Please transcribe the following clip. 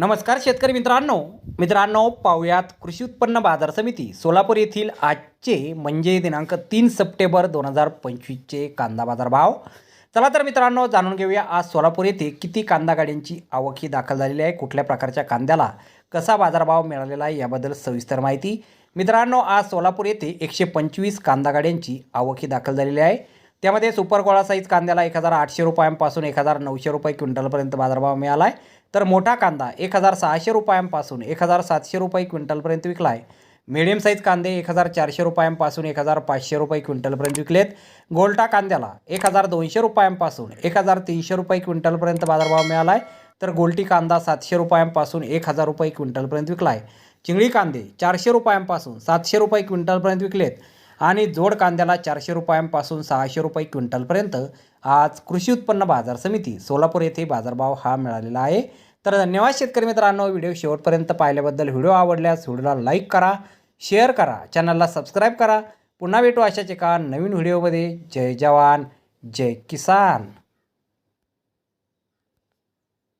नमस्कार शेतकरी मित्रांनो. मित्रांनो पाहुयात कृषी उत्पन्न बाजार समिती सोलापूर येथील आजचे म्हणजे दिनांक तीन सप्टेंबर दोन हजार पंचवीसचे कांदा बाजार भाव. चला तर मित्रांनो जाणून घेऊया आज सोलापूर येथे किती कांदा गाड्यांची आवक ही दाखल झालेली आहे कुठल्या प्रकारच्या कांद्याला कसा बाजारभाव मिळालेला आहे याबद्दल सविस्तर माहिती. मित्रांनो आज सोलापूर येथे एकशे पंचवीस कांदा गाड्यांची आवक ही दाखल झालेली आहे. त्यामध्ये सुपर गोळा साईज कांद्याला एक हजार आठशे रुपयांपासून एक हजार नऊशे रुपये क्विंटलपर्यंत बाजारभाव मिळाला आहे तर मोठा कांदा एक हजार सहाशे रुपयांपासून एक हजार सातशे रुपये क्विंटलपर्यंत विकला आहे मिडियम साईज कांदे एक हजार चारशे रुपयांपासून एक हजार पाचशे रुपये क्विंटलपर्यंत विकलेत. गोल्टा कांद्याला एक हजार दोनशे रुपयांपासून एक हजार तीनशे रुपये क्विंटलपर्यंत बाजारभाव मिळाला आहे तर गोल्टी कांदा सातशे रुपयांपासून एक हजार रुपये क्विंटलपर्यंत विकला आहे चिंगळी कांदे चारशे रुपयांपासून सातशे रुपये क्विंटलपर्यंत विकलेत. आणि जोड कांद्याला चारशे रुपयांपासून सहाशे रुपये क्विंटलपर्यंत. आज कृषी उत्पन्न बाजार समिती सोलापूर येथे बाजारभाव हा मिळालेला आहे. तर धन्यवाद शेतकरी मित्रांनो व्हिडिओ शेवटपर्यंत पाहिल्याबद्दल व्हिडिओ आवडल्यास व्हिडिओला लाईक करा शेअर करा चॅनलला सबस्क्राईब करा. पुन्हा भेटू अशाच एका नवीन व्हिडिओमध्ये. जय जवान जय किसान.